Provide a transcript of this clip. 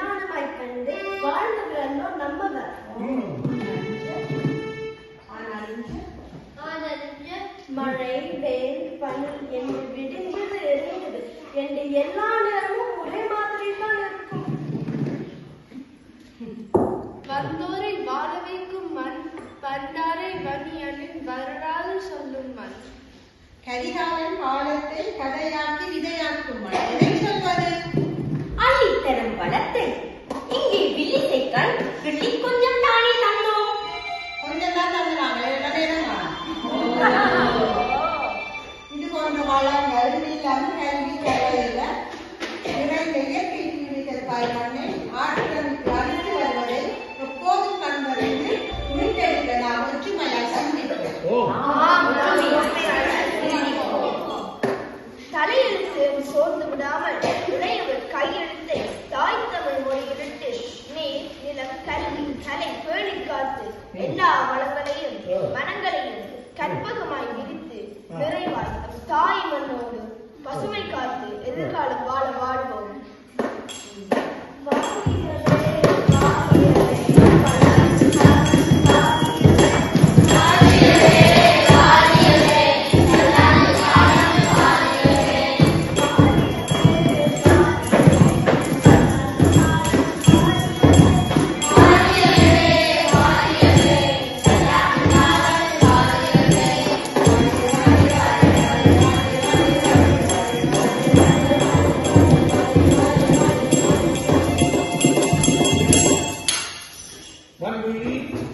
விஞ்ஞானமாய் கண்டு வாழ்ந்தவர்களோ நம்மவர் மழை வெயில் பனி என்று விடிஞ்சது எரிந்தது என்று எல்லா நேரமும் ஒரே மாதிரி தான் இருக்கும். வந்தோரை வாழ வைக்கும் மண் பண்டாரை வணியனின் வரலாறு சொல்லும் மண். கரிகாலன் காலத்தை கிள்ளி கொஞ்சம் தானே தந்தோம் கொஞ்சம் தான் தந்துறாங்க இது போன்ற வளங்கள் நிலம் கல்வி கலையில நிறைந்த இயற்கை சூழ்நிலை பாய்மண்ணை ஆக்கிரமித்து அழித்து வருவதை எப்போதும் கண்டறிந்து மீட்டெடுக்க நாம் ஒற்றுமையாய் சந்திப்போம் அற்புதமாய் விரித்து நிறைவாசம் தாய் மண்ணோடு பசுமை காத்து எதிர்காலம் வாழ வாழ்வோம் வாழ்க்கை One really.